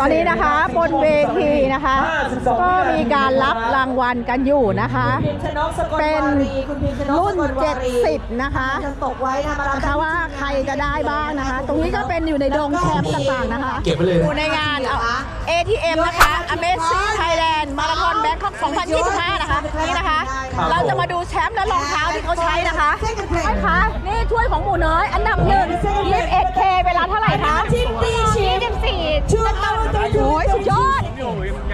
ตอนนี้นะคะบนเวทีนะคะ ก็มีการรับรางวัลกันอยู่นะคะ เป็นรุ่น 70 นะคะตกไว้นะมารับนะคะว่าใครจะได้บ้างนะคะ ตรงนี้ก็เป็นอยู่ในดงแชมป์ต่างๆนะคะเก็บไปเลยอยู่ในงานเอา ATM นะคะ Amazing Thailand Marathon Bangkok 2025 นะคะนี่นะคะ เราจะมาดูแชมป์และรองเท้าที่เขาใช้นะคะใช่คะนี่ถ้วยของหมูน้อย อันดับหนึ่ง 21K เวลาเท่าไหร่คะชิปปี้ชิป24ชูเอาตัวโอ้ยสุดยอด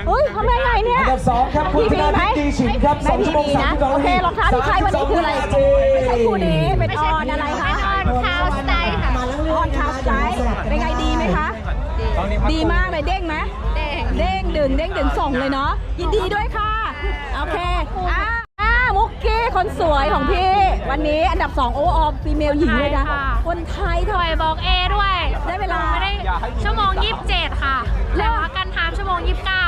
เฮ้ยทำได้ไงเนี่ยอันดับสองครับคุณพีธบีนาไหมทิพย์ดีฉินครับสไม่องพีชั่วโมงบีสามนะสิบสองโอเครองเท้าที่ใช้วันนี้คืออะไรไม่ใช่คู่นี้เป็นออนอะไรคะออนคาวสไตล์ค่ะออนคาวสไตล์เป็นไงดีไหมคะดีมากเลยเด้งไหมเด้งเด้งดึงเด้งดึงส่งเลยเนาะยินดีด้วยค่ะโอเคอ่าอ่ามุกกี้ คนสวยของพี่ วันนี้อันดับ 2 โอออฟฟีเมลหญิงเลยนะใช่ค่ะคนไทยถเท่าไหอร่ยบอกเอด้วย ได้เวลาไม่ได้ชั่วโมง 27 ค่ะ แล้วากันทามชั่วโมง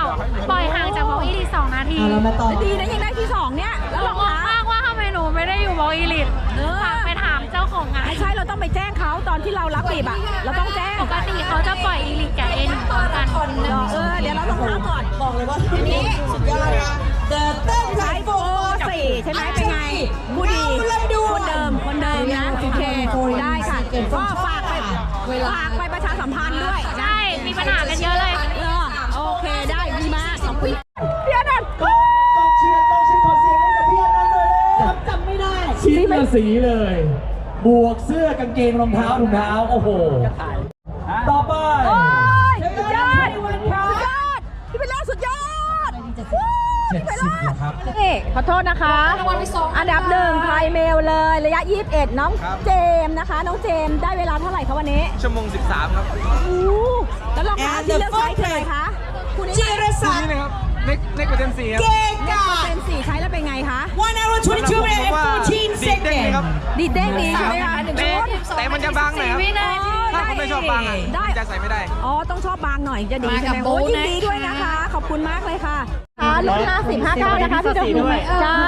29 ปล่อยห่างจากบอกอีลิต2นาทีเรามาต่อดีนะยังได้ที่ 2 เนี่ย แล้วรองงงเท้ามากว่าทำไมหนูไม่ได้อยู่บอกอีลิตเออฝากไปถามเจ้าของงานไม่ใช่เราต้องไปแจ้งเขาตอนที่เรารับบีบอะเราต้องแจ้งปกติเขาจะปล่อยอีลิตกับเอหนึ่งพร้อมกันเออเดี๋ยวเราต้องถามก่อนบอกเลยว่าทีนี้สุดยอดนะเดอะเต้นไทใช้ยโฟโฟสี่ใช่ไหม สีเลย บวกเสื้อกางเกงรองเท้าถุงเท้า โอ้โห ต่อไปโอ้ยสุดยอดสุดยอดพี่เป็นล่าสุดยอดเจ็ดสิบนะครับนี่ขอโทษนะคะ อันดับหนึ่งไทยเมลเลย ระยะ 21 น้องเจมส์นะคะ น้องเจมส์ได้เวลาเท่าไหร่คะวันนี้ ชั่วโมง 13 ครับโอ้โหแล้วรองเท้าที่เลือกใช้คืออะไรคะคุณจิรศักนี่ดิ์ นะครับเน็กเน็กกับเทนซีครับเกเน็กกาเป็นสีใช้แล้วเป็นไงคะ one hour 22 minutes ผมว่า and 14ดีเด้งเลยครับ seconds ดีดเด้งดีใช่ไหมคะหนึ่งแต่ชุดแต่มันจะบางหน่อยครับวินาทีถ้าคุณไม่ชอบบางอะได้จะใส่ไม่ได้ อ๋อ ต้องชอบบางหน่อยจะดีมาใช่กับไหมโบ๊โอ้ทยินนะ ดีด้วยนะคะ ขอบคุณมากเลยค่ะ ค่ะรุ่น50 59นะคะพี่ดอกด้วยใช่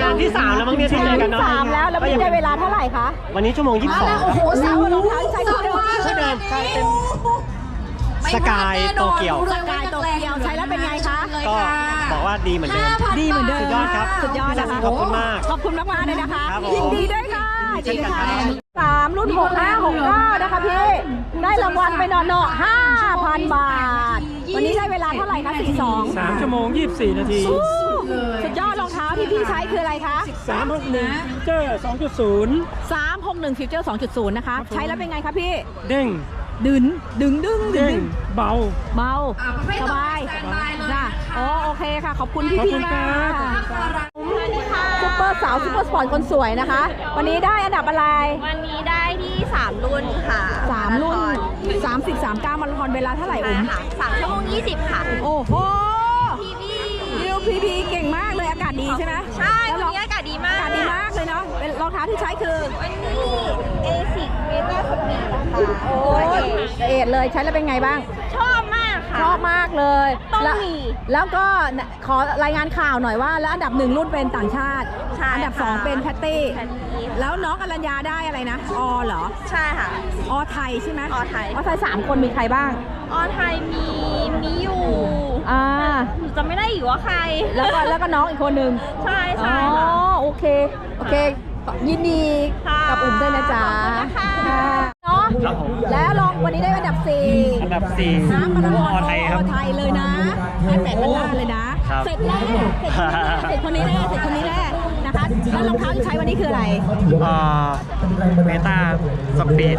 งานที่สามแล้วมั้งเนี่ยที่เจอกันเนอะงที่สามแล้วแล้วพี่ได้เวลาเท่าไหร่คะ วันนี้ชั่วโมงมาแล้วโอ้โหสาวรองเท้าที่ใช้คู่เดิม22ชื่อเดิมใช่เป็น สกายโตเกียว สกายโตเกียวใช้แล้วเป็นไงคะก็บอกว่าดีเหมือนเดิม ดีเหมือนเดิมสุดยอดครับ สุดยอดนะคะขอบคุณมาก ขอบคุณมากมากๆเลยนะคะครับผมยินดีด้วยค่ะเช่นกันครับสามรุ่นหกห้าหกเก้านะคะพี่ ได้รางวัลไปนอนเนาะห้าพันบาท วันนี้ได้เวลาเท่าไหร่คะสี่สอง3ชั่วโมง24นาที สุดยอดรองเท้าที่พี่ใช้คืออะไรคะ 361เจอ2.0 361 Future 2.0 นะคะ ใช้แล้วเป็นไงคะพี่ เด้งดึงดึงดึงดึเด้งงเบา เบาสบายจ้ะอ๋อโอเคค่ะ ขอบคุณพี่ขอบพี่คุณมากครับค่ะซุปเปอร์สาวซุปเปอร์สปอร์ตคนสวยนะคะ วันนี้ได้อันดับอะไร วันนี้ได้ที่ 3 รุ่นค่ะสามรุ่น 30 39มาราธอนเวลาเท่าไหร่ใช่อุ้มค่ะ3ชั่วโมง 20 ค่ะ โอ้โหพีวีดิว พีพีเก่งมากเลยอากาศดีใช่ไหมใช่แล้ววันรองนี้อากาศดีมาก อากาศดีมากเลยเนาะเป็นรองเท้าที่ใช้คือวันนี้เอซิกเมตาสปีดค่ะโอ้ยเอ็ดเลยใช้แล้วเป็นไงบ้าง ชอบมากค่ะ ชอบมากเลยต้องแล้วมีแล้วก็ขอรายงานข่าวหน่อยว่า แล้วอันดับหนึ่งรุ่นเป็นต่างชาติใช่อัดับสองค่ะเป็นแพตตี้แพตตี้ แล้วน้องอรัญญาได้อะไรนะอเหรอ ใช่ค่ะอไทยใช่ไหมอไทยอไทยสามคนมีใครบ้างออนไทยมีมีอยู่ อ่าหนูจะไม่ได้อยู่ว่าใคร แล้วก็แล้วก็น้องอีกคนหนึ่งใช่อ๋อใช่ค่ะ โอเคโอเค ยินดีค่ะกับอุ่มด้วยนะจ๊ะขอบคุณนะคะเนาะครับผมแล้วลองวันนี้ได้อันดับสี่อันดับ4น้ำมาราธอนอไทยครับโอไทยเลยนะให้แปดพันล้านเลยนะ ครับ เสร็จแน่เสร็จคนนี้แน่เสร็จคนนี้แน่นะคะแล้วรองเท้าที่ใช้วันนี้คืออะไร เอ่อเมตาสปีด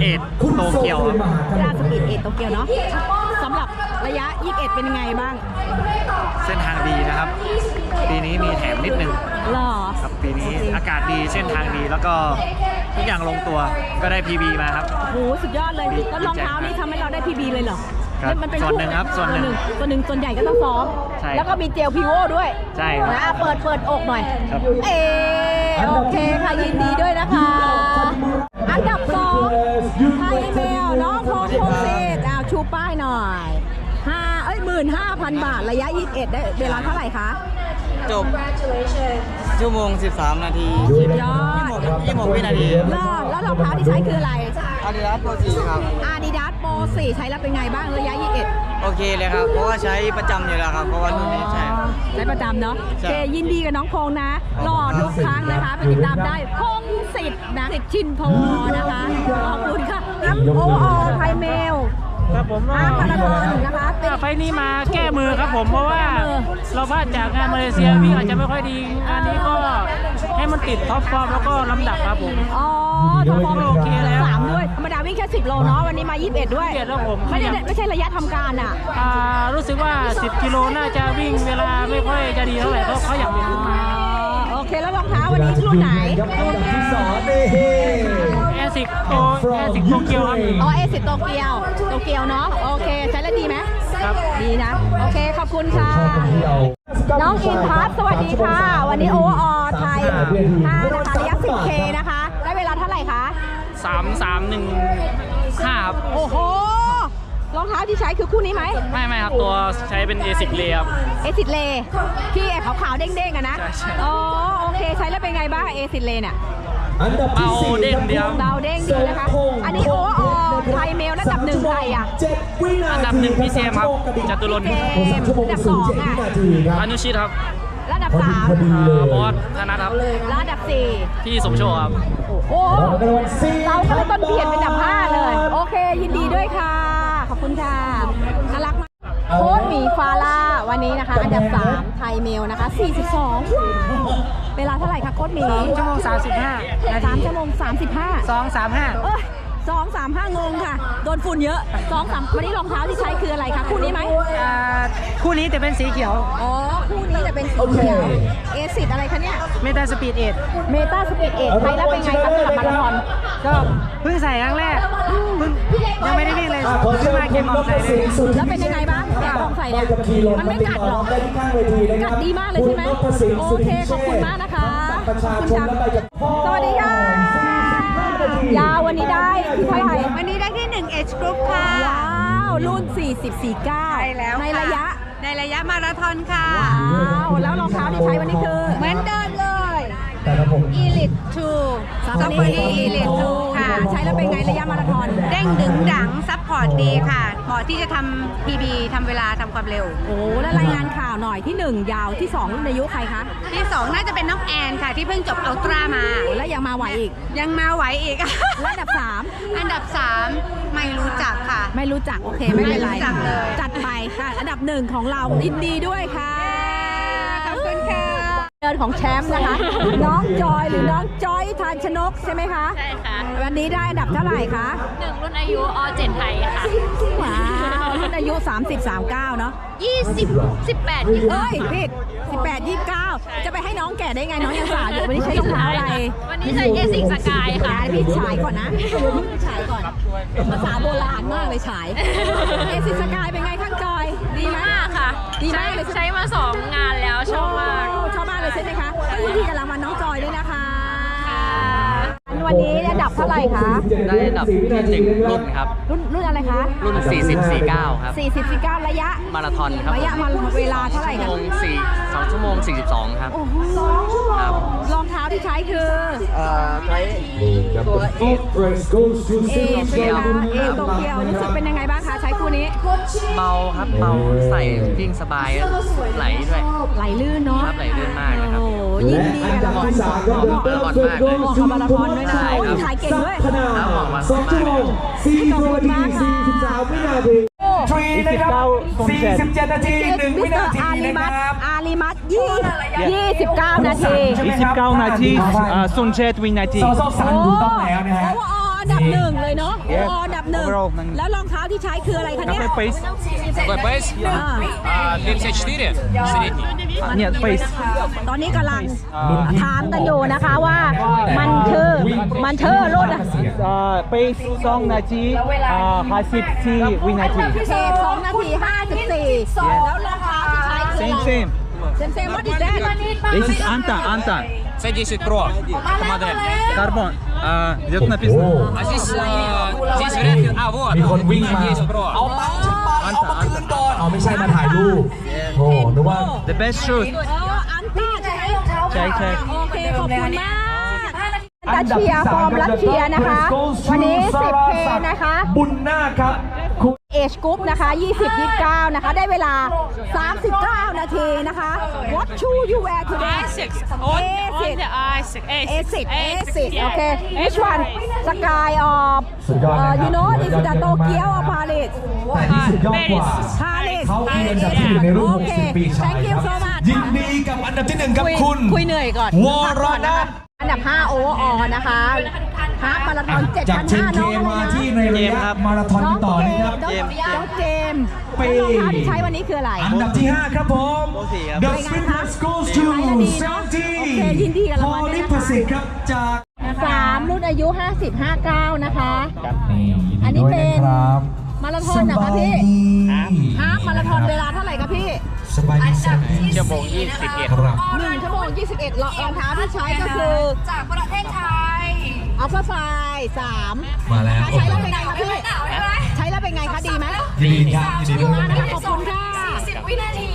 เอ็ดโตเกียวครับดาสปีดเอทโตเกียวเนาะสำห รับระยะ 21 เป็นยังไงบ้างเส้นทางดีนะครับ ปีนี้มีแถมนิดนึงหรอครับปีนี้อากาศดีเส้นทางดีแล้วก็ทุกอย่างลงตัวก็ได้ PB มาครับโหสุดยอดเลยแล้วรองเท้านี่ทำให้เราได้พีบีเลยเหรอครับมัเป็ส่วนหนึ่งครับส่วนหนึ่งส่วนหนึ่งส่วนใหญ่ก็ต้องซ้อมใช่แล้วก็มีเจลพีโอด้วยใช่ครับนะเปิดเปิดอกหน่อยครับเอโอเคค่ะยินดีด้วยนะคะ อันดับสอง 1,000 บาท ระยะ 21 ได้เวลาเท่าไหร่คะ จบ ชั่วโมง 13 นาทีสุดยอด ยี่สิบยี่สิบวินาทีแล้วรองเท้าที่ใช้คืออะไร อาดิดาสโปรสครับอาดิดาสโปร4ใช้แล้วเป็นไงบ้างระยะ 21 โอเคเลยครับ เพราะว่าใช้ประจำอยู่แล้วครับ เพราะว่ารุ่นนี้ใช้ประจำเนาะโอเคยินดีกับน้องพงษ์นะหล่อทุกครั้งนะคะ ไปติดตามได้พงศิษย์นะสิทธิ์ชินพวนะคะ ขอบคุณค่ะน้ำโอโอไทยเมล ครับผมอาพาราธอนนะคะเป็น ไฟล์นี้มาแก้มือครับผมเพราะว่าแก้มือเราพลาดจากงานมาเลเซียวิ่งอาจจะไม่ค่อยดีงานนี้ก็ให้มันติดท็อปฟอร์มแล้วก็ลำดับครับผม อ๋อทอฟอร์มโอเคแล้วสามด้วยธรรมดาวิ่งแค่10โลเนาะวันนี้มา 21 ด้วย21แล้วผม ไม่ได้ไม่ใช่ระยะทำการอะ อ่ารู้สึกว่า 10 กิโลน่าจะวิ่งเวลาไม่ค่อยจะดีเท่าไหร่เพราะเขาอยากเป็นขึ้นมาโอ เคแล้วรองเท้าวันนี้รุ่นไหนครับอันดับที่สองนี่แอสิกโตแอสิกโตเกียวครับอ๋อเอสิโตเกียวโตเกียวเนาะโอเคใช้แล้วดีไหมครับดีนะ โอเคขอบคุณค่ะชอบตรงที่เอาน้องอินพัทสวัสดีค่ะ วันนี้โอเวอร์ออไทย5นะคะระยะ 10K นะคะ ได้เวลาเท่าไหร่คะสามสามหนึ่งห้าครับโอ้โห รองเท้าที่ใช้คือคู่นี้ไหมไม่ไม่ครับตัวใช้เป็นเอสิกเลยครับ เอซิดเลที่ไอ้ขาวๆเด้งๆอะนะใช่ใช่ อ๋อโอเคใช้แล้วเป็นไงบ้างเอซิดเลเนี่ย อันดับที่สี่เบาเด้งเดียว เบาเด้งดีนะคะอันนี้โอเวอร์ออไทยเมลระดับหนึ่งใครอะ เจ็ดวินาทีอันดับหนึ่งพี่เจมส์ครับจตุรนต์เจมส์ระดับสองอะนาทีครับอนุชิตครับระดับพอดีสามพอดีเลยบอสธนัทครับระดับสี่พี่สมโชคครับ โอ้รางวัลสี่เราก็ต้นเพียนเป็นอันดับห้าเลย โอเค ยินดีด้วยค่ะข อบคุณค่ะน่ารักมากโค้ดหมีฟาร่าวันนี้นะคะอันดับ3ไทยเมลนะคะ 42 เวลาเท่าไหร่คะโค้ดหมีชั่วโมง 35นาที3ชั่วโมง 35สองสามห้าเอ้ยสองสามห้างงค่ะ โดนฝุ่นเยอะสองสามวันนี้รองเท้าที่ใช้คืออะไรคะ คู่นี้ไหมอ่าคู่นี้จะเป็นสีเขียว อ๋อ คู่นี้แต่เป็นสีเขียว เอซิดอะไรคะเนี่ย เมตาสปีดเอทเมตาสปีดเอทใช้แล้วเป็นไงคะสำหรับมาราธอน ก็เพิ่งใส่ครั้งแรก เพิ่ง ยังไม่ได้วิ่งเลยอะขอเชิเพิ่งญมาเก็บของใส่เลยแล้วเป็นยังไงบ้างแกะกล่องใส่เนี่ยมันไม่กัดหรอได้ที่ข้างเวทีนะคกัรับดดีมากเลยใช่ไหมณนพสิทธิ์โอสุเคธิขอบคุณมากนะคะบัตรประชาชนและใบกับพ่อสวัสดีค่ะยาววันนี้ได้ที่เท่าไหร่วันนี้ได้ที่1 H Group ค่ะว้าวรุ่น44 9ใช่แล้วในค่ระยะในระยะมาราธอนค่ะว้าวแล้วรองเท้าที่ใช้วันนี้คือเหมือนเดิมเลย แต่ละผม Elite 2ซัซัฟฟฟาฟารีรี Elite 2ค่ะ ใช้แล้วเป็นไงระยะมาราธอนเด้งดึงดังซัพพอร์ตดีค่ะเหมาะที่จะทำ PB ทำเวลาทำความเร็ว โอ้แล้วรายงานข่าวหน่อยที่ 1 ยาวที่2รุ่นอายุใครคะที่ 2 น่าจะเป็นน้องแอนค่ะ ที่เพิ่งจบอัลตร้ามาโอ้แล้วยังมาไหวอีก ยังมาไหวอีกและอันดับอันดับ 3 ไม่รู้จักค่ะ3ไม่รู้จักโอเคไม่เป็นไรไม่รู้จักเลยจัดไปค่ะอันดับหนึ่งของเรายินดีด้วยค่ะขอบคุณค่ะ เดินของแชมป์นะคะ น้องจอยหรือน้องจอยทานชนกใช่ไหมคะใช่ค่ะวันนี้ได้อันดับเท่าไหร่คะหนึ่งรุ่นอายุอเจ็ดไทยค่ะว้าวรุ่นอายุ 30 39 เนาะยี่สิบสิบแปดยี่เอ้ยผิด18 29 จะไปให้น้องแก่ได้ไงน้องยังสาวอยู่วันนี้ใช้รองเท้าอะไรวันนี้ใส่เอซิกสกายค่ะอะพี่ฉายก่อนนะพี่ฉายก่อนภาษาโบราณมากเลยฉายเอซิสกายเป็นไงข้างจอยดีดีไห มมากค่ะดีมากเลยใช่ไหม ใช้มาสองงานแล้วชอบมาก โชอบมากเลยใช่ไหมคะก็ยินดีกับรางวัลน้องจอยด้วยนะคะวันนี้อันดับเท่าไหร่คะ ได้อันดับที่หนึ่งรุ่นครับ รุ่นรุ่นอะไรคะ รุ่น 40 49 ครับ 40 49 ระยะ มาราธอนครับระยะมาเวลาเท่าไหร่ชั่วคะโมง4 2ชั่วโมง 42 ครับ โอ้โหครับ รองเท้าที่ใช้คือเอ่อใช้ตัวเอ็ด goes to เอใช่ไหมคะเอโตเกียวรู้สึกเป็นยังไงบ้างคะ ใช้คู่นี้ เบาครับเบาใส่วิ่งสบายไหลด้วย ไหลลื่นเนาะครับไหลลื่นมากนะครับ โอ้โหยินดีกับรางวัลสามครับเหมาะกับมาราธอนมากเลยเหมาะกับมาราธอนด้วยนะใช่ครับขายเก่งด้วยขนาดสองชั่วโมงสี่นาทีสี่สิบสามวินาทีทรีนะครับสี่สิบเจ็ดนาทีหนึ่งวินาทีอาลีนะมัคตรับอาลีมัตยี่ยี่สิบเก้านาที 29 นาทีอ่าซุนเชตวินาทีซอซอสันถูกต้องแล้วนะฮะโอ้โหอันดับหนึ่งเลยเนาะโอ้โหอันดับหนึ่ง Overall มัน แล้วรองเท้าที่ใช้คืออะไรคะเนี่ย Какой пейс? Какой пейс? อ่า А, 254 средний. Нет, пейс. ตอนนี้กำลังถามกันอยู่นะคะว่ามันคือมันเธอรุ่นอะ เปซสองนาทีอ่าห้าสิบที่วินาที เศษสองนาทีห้าสิบสี่แล้วรองเท้าที่ใช้คืออะไร same same เซมเซมว่าดิแจ๊ This is Anta Anta C10 Pro. Это модель. Carbon а, здесь написано А здесь, а, здесь вряд ли... А, вот. มีคนวิ่งมา 10 Pro. เอาตังค์ฉันมาเอามาคืนก่อนเอาไม่ใช่มาถ่ายรูปโอ้นึกว่า the best shoes เอออันตี้ใช่ไหม ใช่ใช่ โอเค ขอบคุณมาก รัสเซียฟอร์มรัสเซียนะคะ วันนี้ 10K นะคะ บุญนาคครับคุณ เอชกรุ๊ปนะคะ 20 29 นะคะ ได้เวลา 39 นาทีนะคะ What shoe you wear today A6 A6 the A6 A6 A6 โอเค which one Sky of สุดยอด uh, นะครับ you know this is the Tokyo or Paris แต่ที่สุดยอดกว่า Paris เขาคืออันดับที่หนึ่งในรุ่นโอเค60 ปีชาย Thank you ครับ so much ยินดีกับอันดับที่หนึ่งกับคุยคุณคุยเหนื่อยก่อนวรนัทอันดับ 5 โอเวอร์ออนะคะฮาล์ฟมา ราธอนจากเชน7,500เคน้องอะไรมานะที่ในระยะมาราธอนกันต่อนะครับ น้องเจมส์น้องเจมส์ปีรองเท้าที่ใช้วันนี้คืออะไร อันดับที่ 5 ครับผม The เป็นไง Spin คะ Goes to ใช้แล้วดีเนอะโอเคยินดีกับพรางอวัลด้วยลินะคะพสิทธิ์ครับจาก สามรุ่นอายุ 50 59 นะคะ นี่อันนี้เป็นด้วยะครับมาราธอนเหรอคะพี่ สบายดีฮาล์ฟมาราธอนเวลาเท่าไหร่คะพี่สบายดีสบายดีชั่วโมง21 ครับหนึ่งชั่วโมง21รองรองเท้าที่ใช้ก็คือจากประเทศไทย อัลฟาไฟสามมาแล้วใช้แล้วเป็นไงคะพี่ใช้แล้วเป็นไงคะดีไหมยินดีครับยินดีด้วยนะคะขอบคุณค่ะ10วินาที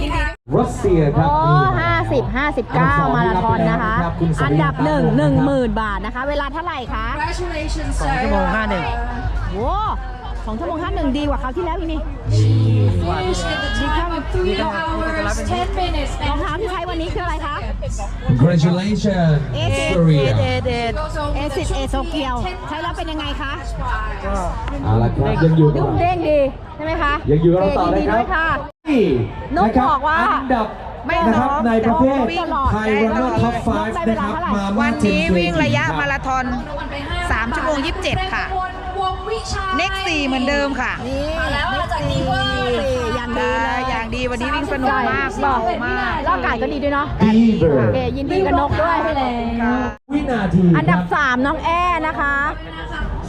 รัสเซียครับโอ้นี่ห้าสิบห้าสิบเก้ามาราธอนนะคะครับคุณสวัอัสนดีดับครับหนึ่งผมหนึ่งนะครับหมื่นบาทนะคะ เวลาเท่าไหร่คะ Congratulations สองชั่วโมงห้าหนึ่งโว้ สองชั่วโมงห้าหนึ่งดีกว่าคราวที่แล้วอีกนี่ Finish in the time of 3 hours 10 minutes รองเท้าที่ใช้วันนี้คืออะไรคะ Congratulations เอเ Korea เอเดเอสิเอโซเกียว ใช้แล้วเป็นยังไงคะเอาละครับยังอยู่ดุ้งเด้งดี ใช่ไหมคะยังอยู่กับเราต่อเยินนะดีครัด้บวยค่ะ นี่นกนะครับบอกว่าอันดับไม่นะครับน้องในประเภทแต่ว่าไทยรันเนอร์ท็อปไฟว์นะครับมาวันนี้วิ่งระยะมาลาราธอน3ชั่วโมง 27 ค่ะ เน็ก4เหมือนเดิมค่ะนี่มาแล้วจากนีเวอร์อย่างดีได้เลยอย่างดีวันนี้วิ่งสนุกมากบอเบากมากร่างกายก็ดีด้วยเนาะดีเบอโอร์เคยินดีกับนกด้วย วินาทีอันดับครับ3น้องแอ้นะคะ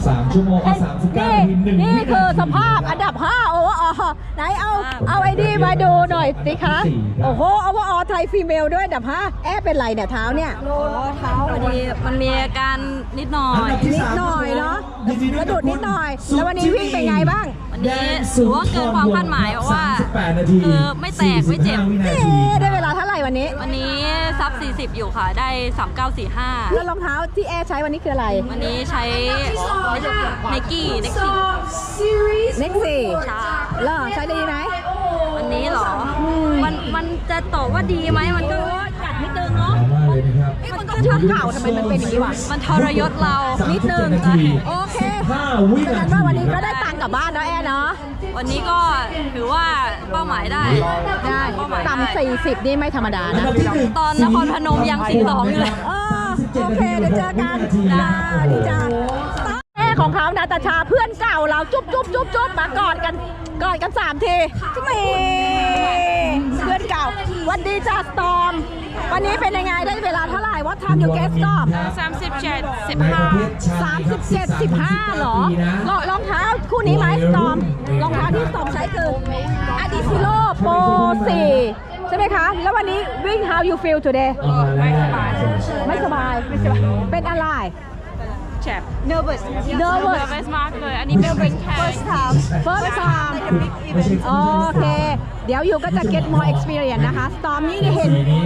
สามชั่วโมงกับสามสิบเก้านี่นาทีหนึ่งนี่วินาทีคือสภาพอันดับ5โอ้ออไหนเอาเอาไอ้ดีมาดูหน่อยสิคะ โอ้โหเอาว่าออไทยฟีเมลด้วยอันดับ5แอ้เป็นไรเนี่ยเท้าเนี่ยเท้าพอดีมันมีอาการนิดหน่ออันยดับที่นิดสามหน่อยเนาะยิดีกวยระกัดุบดนิดหน่อย แล้ววันนี้วิ่งเป็นไงบ้างวั นนี้ถือว่าเกินความคาดหมายเพราะว่า38นาทีคือไม่แตกไม่เจ็บ45วินาเอ๊ทีะได้เวลาเท่าไหร่วันนี้ วันนี้ซับ 40 อยู่ค่ะ ได้ 3945 แล้วรองเท้าที่แอ้ใช้วันนี้คืออะไร วันนี้ใช้ไนกี้ไนกี้เน็กซี่เหรอใช้ดีไหมวันนี้เหรอ มันมันจะตอบว่าดีไหมมันก็กัดนิดนึง เนาะมากเลยนะครับมันก็ชุดเก่าทำไมมันเป็นอย่างนี้วะมันทรยศเรานิดนึง37นาทีโอเค5วิแสดนางทีว่าวันนี้ก็ได้ตังค์กลับบ้านแล้วแอ้เนาะวันนี้ก็ถือว่าเป้าหมายได้ได้เป้าหมายได้ต่ำสี่สิบนี่ไม่ธรรมดาอันนะดับที่หงตอนนครพนมยัง42อยู่เลยเออโอเคเดี๋ยวเจอกันจ้าดีจ้าแม่ของเขานาตาชาเพื่อนเก่าเราจุ๊บจุ๊บจุ๊บจุ๊บมากอดกันกอดกันสามทีนี่เพื่อนเก่าวันดีจ้าสตอม วันนี้เป็นยังไงได้เวลาเท่าไหร่ว่าทำอยู่เกสตอม37ในประเภทชายสามคสิรับบเจ็ดสิบห้าเหรอปีนะรองรองเท้าคู่นี้ไหมสตอมรองเท้าที่สตอมใช้คือ Adidas Pro 4ใช่ไหมคะ แล้ววันนี้วิ่ง how you feel today เอามาแล้วไม่สบาย เป็นอะไรแฉบ nervous nervous nervous มากเลย อันนี้เป็นเป็นแค่ first time first time โอเค เดี๋ยวอยู่ก็จะ get more experience นะคะ storm นี่เห็นสีนี้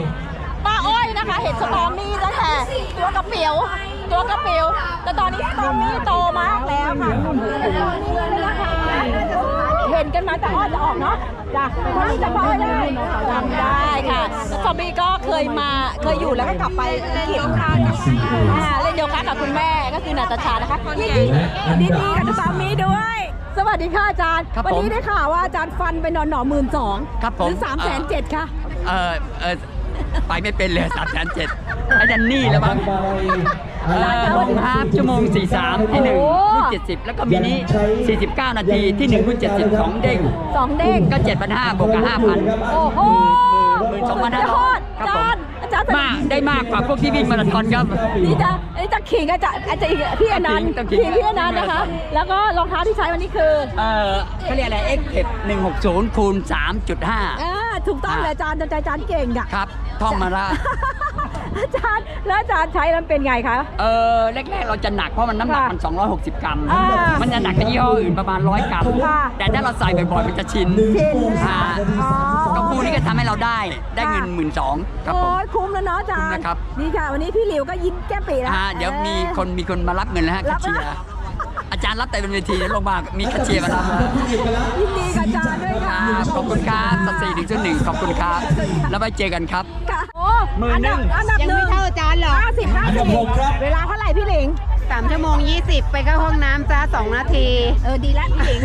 ป้าอ้อยนะคะ เห็นสตอมมี่ตั้งแต่ตัวกระเปียว ตัวกระเปียวแต่ตอนนี้สตอมมี่โตมากแล้วค่ะเห็นกันมาแต่อ้อยจะออกเนาะจ้ะวันนี้จะป้าอ้อยได้จำได้ค่ะแล้วสตอมมี่ก็เคยมาเคยอยู่แล้วก็กลับไปเกี่ยวข้าวกับอ่าเล่นโยคะกับคุณแม่ก็คือนาตาชานะคะยินดียินดีกับสตอมมี่ด้วยสวัสดีค่ะอาจารย์ครับวันนี้ผมได้ข่าวว่าอาจารย์ฟันไปนอนหนอหมื่นสองครับผมหรือสามแสนเจ็ดค่ะ เออเออ ไปไม่เป็นเลยสามแสนเจ็ดไอ้ดันนี่แล้วบ้างเออฮาฟชั่วโมง 43 ที่หนึ่งโอ้รุ่น70 แล้วก็มินิ49 นาทีที่หนึ่งรุ่น 70สองเด้งสองเด้งก็ 7,500บวกกับ 5,000 โอ้โหหมื่นสองพันห้าสุดยร้ออยดครับอาผมจารย์อาจารย์มากได้มากกว่าพวกที่วิ่งมาราธอนครับนี่จะอันนี้จะขิงอาจารย์อาจารย์อีกพี่อนันต์ต้องขิขิงงพี่อนันต์นะคะ แล้วก็รองเท้าที่ใช้วันนี้คือ เออเขาเรียกอะไร X 160คูณ3.5อ่าถูกต้องเลยอาจารย์อาจารย์อาจารย์เก่งอะครับ ท่องมาละอาจารย์แล้วอาจารย์ใช้แล้วเป็นไงคะ เออแรกๆเราจะหนักเพราะมันน้ำหนักมัน 260 กรัม อ่ามัมันจะหนักกว่ายี่ห้ออื่นประมาณ 100 กรัม ค่ะ แต่ถ้าเราใส่บ่อยๆมันจะชินชินอ่าอ๋อก็คู่นี้ก็ทำให้เราได้ได้เงินหมื่นสองครับผม โอ้ยคุ้มแล้วเนาะอาจารคุ้มย์นะครับ นี่ค่ะ วันนี้พี่หลิวก็ยิ้มแก้มปีแล้ว อ่าเดี๋ยวมีคนมีคนมารับเงินแล้วฮะรัแคบชเชียร์ อาจารย์รับแต่เป็นเวทีแล้วลงมามีแคชเชียร์มารับยินดีกับอาจารย์ด้วยคค่ะรับขอบคุณครับสัตสี่ถึงจุดหนึ่งขอบคุณครับแล้วไปเจอกันครับค่ะโอ้อันดับอันดับหนึ่งเท่าอาจารย์เหรอห้าสิบห้าอันสิดับบหกครับเวลาเท่าไหร่พี่หลิงสามชั่วโมงยี่สิบไปเข้าห้องน้ำจ้าสองนาที เออ ดีแล้วพี่หลิง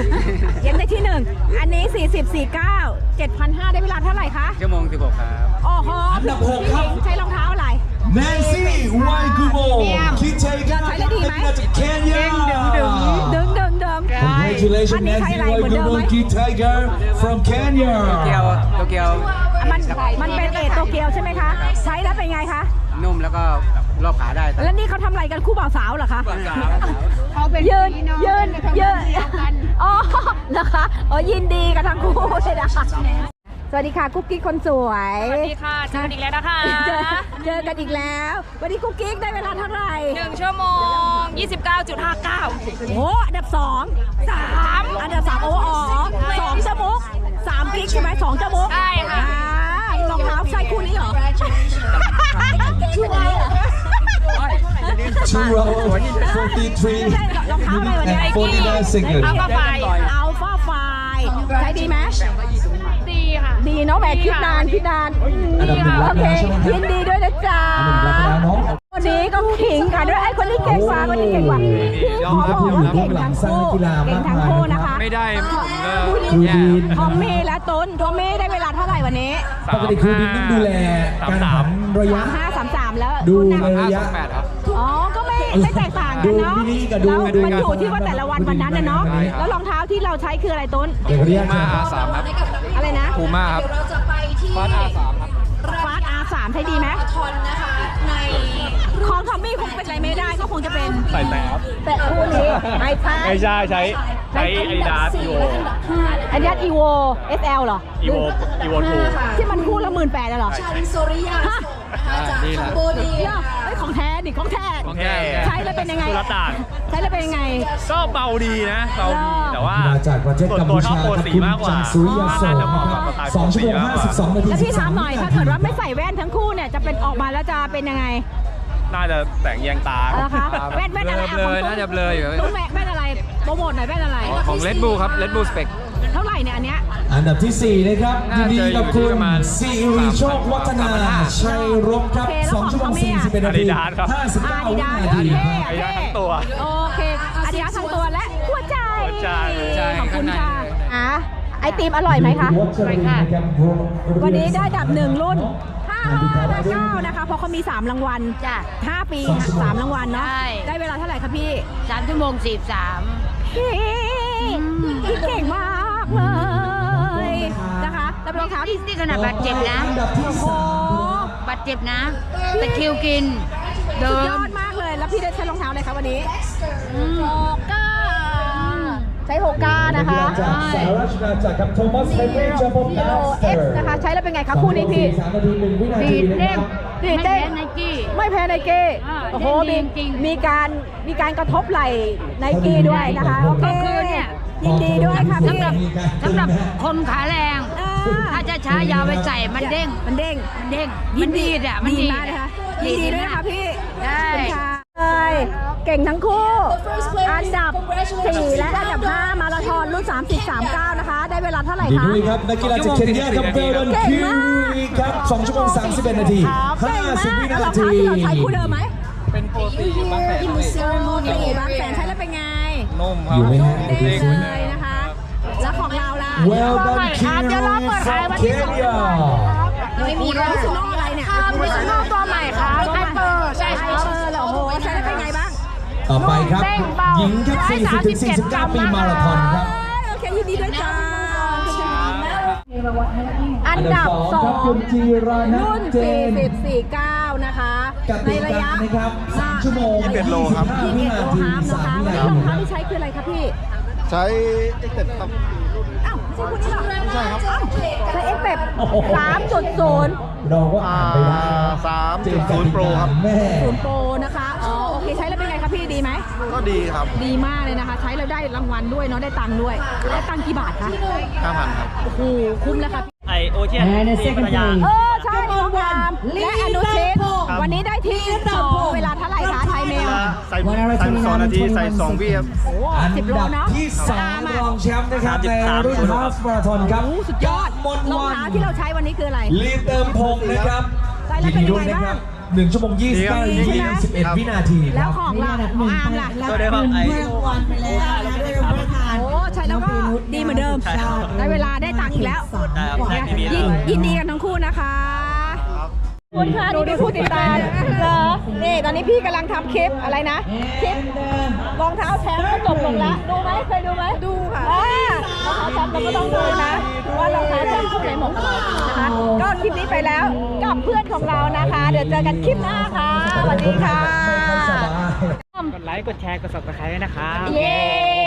ยังได้ที่หนึ่งอันนี้ 40 49 7,500 ได้เวลาเท่าไหร่คะ ชั่วโมง 16 ครับ โอ้โหอันดับหกพี่คหรับลิงใช้รองเท้าอะไร แนนซี่ไวกูโบคิดเทกาใช้ได้ดีไหมจากเคนยา ดึงดึงดึง Congratulations อันนี้ใช้ Nancy อะไรเหมือนเดิมไหม Waigubo Kid Tiger from Kenya เกียวโตเกียวมันมันเป็นเอทโตเกียวใช่ไหมคะ ใช้แล้วเป็นไงคะ นุ่มแล้วก็รอบขาได้แล้วนี่เขาทำอะไรกันคู่บ่าวสาวเหรอคะสาว เขาเป็นยืนยืนยืนอ๋อนะคะอ๋อยินดีกับทั้งคู่เลยนะคะ สวัสดีค่ะกุ๊กกิ๊กคนสวย สวัสดีค่ะเจอกันอีกแล้วนะคะเจอเจอกันอีกแล้ว วันนี้กุ๊กกิ๊กได้เวลาเท่าไหร่หนึ่งชั่วโมง 29.59 โอ้อันดับสองสามอันดับสามโอ้อ๋อสองจมูกสามกิ๊กใช่ไหมสองจมูกใช่ค่ะอ่ารองเท้าใส่คู่นี้เหรอชื่ออะไรเหรอ2 hours 43ใช่รองเท้าอะไรวะเนี่ย and 49 seconds อัลฟาไฟอัลฟาไฟใช้ดีไหม ดีค่ะดีเนาะแหมคิดนานคิดนานอันดับหนึ่งโอรับเคแล้วใช่ไหมครับยินดีด้วยนะจ๊ะอันดับหนึ่งรับแล้วเนาะวันนี้ก็ขิงกันด้วยไอ้คนนี้เก่งกว่าคนนี้เก่งกว่าพี่ขอบอกว่าเก่งทั้งคู่เก่งทั้งคู่นะคะไม่ได้ผมก็ครูแย่ดีนทอมมี่และต้นทอมมี่ได้เวลาเท่าไหร่วันนี้ปกติครูดีนต้องดูแลการหันระยะ ห้าสามสามแล้วดูคุณในนะระยะแปดครับ อ๋อ ก็ไม่ไม่แตกต่างกันเนาะดูมินิกับดู แล้วดูมันอยู่ที่ว่าแต่ละวันวันนั้นนะเนาะ ใช่ครับ แล้วรองเท้าที่เราใช้คืออะไรต้น เด็กระยะมา R3 ครับอะไร นะพูม่าครับฟาด R3 ครับ ฟาสอาสามใช้ดีไหมของทอมมี่คงเป็นอะไรไม่ได้ก็คงจะเป็นใส่แต่ครับ แต่คู่นี้ไอพาไม่ใช่ใช้ใช้ไอดาสอีโวอันนี้อีโว SL เหรออีโวอีโวทูที่มันคู่ละหมื่นแปดเหรอฮะนี่แหละเดี๋ยวเอ้ยของแท้ดิของแท้ของแท้ใช้แล้วเป็นยังไงสุรต่านใช้แล้วเป็นยังไง ก็เบาดีนะ เบาดี แต่ว่ามาจากประเทศส่วนกัมตัวพูชอบชาโปรกับสีคุณมากกว่าจังซุริยาโซน่าจะเหมาะนะกับคสรับไตล์สองชั่วโมงโปรสีมากกว่าห้าสิบสองนาทีแล้วสิพี่บสาถามมหน่อย ถ้าเกิดว่าไม่ใส่แว่นทั้งคู่เนี่ยจะเป็นออกมาแล้วจะเป็นยังไง น่าจะแสงแยงตาเหรอคะแว่นแว่นอะไรเบลอๆน่าจะเบลออยู่ตุ้นแว่นแว่นอะไรโปรโมทหน่อยแว่นอะไร ของ Red Bull ครับ Red Bull Spec เท่าไหร่เนี่ยอันเนี้ยอันดับที่ 4 นะครับยินดีกับคุณประมาณสิริโชควัฒนาชัยรบครับโอเคแล้วสองชั่วโมง ของเขาสี่สิบเอ็ดนาที Adidas ครับห้าสิบอาเก้าดิวิดานาสทีเท่ไอ้ยาทั้งตัว โอเค อาดิดาสทั้งตัวและหัวใจ หัวใจ ขอบคุณค่ะข้างในอะไอติมอร่อยไหมคะใช่ค่ะ วันนี้ได้อันดับหนึ่งรุ่น 5 5และ9นะคะ เพราะเขามี 3 รางวัล จ้ะ 5 ปี 3 รางวัลเนาะ ใช่ ได้เวลาเท่าไหร่คะพี่ สามชั่วโมงสิบสาม พี่พี่เก่งมากเลยนะคะแล้วเป็นรองเท้าที่ที่ขนาดบาดเจ็บนะอันดับที่โอ้สาม บาดเจ็บนะตะคริวกิน เดิสุดนยอดมากเลยแล้วพี่ได้ใช้รองเท้าอะไรคะวันนี้โฮก้าใช้โฮก้านะคะ จากสหราชอาณาจักรครับโทมัสเฮนรี่จาบอโอเอสนะคะใช้แล้วเป็นไงคะคู่นี้พี่ สามนาทีหนึ่งวินาทีนะครับ ดีไม่เต้แพ้ไนกี้ ไม่แพ้ไนกี้อ่าโอ้โหเล่มีนดีจริงมีการมีการกระทบไหล่ไนกี้ด้วยนะคะ โอเคก็คือเนี่ย ยินดีด้วยค่ะพี่สำหรับสำหรับคนขาแรงอ่า ถ้าจะช้ายาวไปใส่มันเด้ง มันเด้ง มันเด้ง มันดีดอะ มันดีดีมากนะคะยินดีด้วยนะคะพี่ได้ ขอบคุณค่ะเลยเก่งทั้งคู่ อันดับ 4 และอันดับ 5 มาราธอนรุ่น 30 39 นะคะ ได้เวลาเท่าไหร่ดีคะ ด้วยครับนักกีฬาจากเคนยาครับเบลดอนเก่คิงวมากรีครับ2ชั่วโมง31 นาทีเก่งมาก50วิแล้วรนาองเท้าที ที่เราใช้คู่เดิมไหมเป็นโปรตีบางแสนนี่บางแสนใช้แล้วเป็นไง นุ่มคอรับยู่ไหมฮะ เด้งเลย Well เดี๋ยว done อะเดี๋ยวเราเปิดขายวันที่สอง Kenya ไม่มีมิซูโน่อะไรเนี่ยมิซูโน่ตัวใหม่ค่ะไฮเปอร์ใช่ไฮเปอร์เหรอโอ้โหใช้แล้วเป็นไงบ้าง ต่อไปครับ หญิงครับ40ถึง49 ปีมาราธอนครับ โอเคยินดีด้วยจ้าอันอันดัดับบสสอองงครับคุณจีรานัรุ่ทนเจน40 49 นะคะกในติระกายะนะครับ3ชั่วโมง21โลครับ25วิ21โลนาทีฮาร์ฟนะคะ3วิวันนานี้รองทีเท้าที่ใช้คืออะไรคะพี่ ใช้เอ็กเต็ดครับอ้าว ใช่ครับใช้เอฟเฟกต์สามจุดศูนย์เราก็อ่านไปได้สามจุดศูนย์โปรครับแม่ศูนย์โปรนะคะอ๋อโอเคใช้แล้วเป็นไงคะพี่ดีไหมก็ดีครับ ดีมากเลยนะคะ ใช้แล้วได้รางวัลด้วยเนาะได้ตังค์ด้วยได้ตังค์กี่บาทคะ5,000ครับโอ้โหคุ้มแล้วค่ะไอโอเชียน And the ที่ second พัทยา place เออใช่ น้องรามและอนุชิตครับ วันนี้ได้ที่สองเวลาเท่าไหร่คะไทยเมลใส่ใส่สองนาทีใส่สองวิครับ โอ้อันสิบโลดับเนาะที่สองตามรอะองแชมป์นะครับในรุ่นฮาฟมาราธอนครับโอ้สุดยอดมนรองวันเท้าที่เราใช้วันนี้คืออะไร ลีเติมพงศ์นะครับใส่แล้วเป็นยังไงยิดีด้วยนะคบ้างรับหนึ่งชั่วโมงยี่สิบเก้านาทีดีใช่ไหมสิบเอ็ดวินาทีคแล้รัวบ ของเราของอาร์มล่ะก็ได้ครับไอเมื่อวันไปแล้วนะได้รับประทาน โอ้ใช้แล้วก็ดีเหมือนเดิมได้เวลาได้ตังค์อีกแล้วได้ครับได้ที่มียินยินดีกันทั้งคู่นะคะขอบ คุณค่ะดูดิผู้ติดตามเหรอนี่ตอนนี้พี่กำลังทำคลิปอะไรนะ คลิปรองเท้าแชมป์ก็จบลงแล้วดูไหมเคยดูไหมดูค่ะรองเท้าแชมป์เราก็ต้องดูนะว่ารองเท้าแชมป์คู่ไหนเหมาะกับเรานะคะก็คลิปนี้ไปแล้วกับเพื่อนของเรานะคะ เดี๋ยวเจอกันคลิปหน้าค่ะสวัสดีค่ะกดไลค์กดแชร์กด subscribe ด้วยนะครับเย้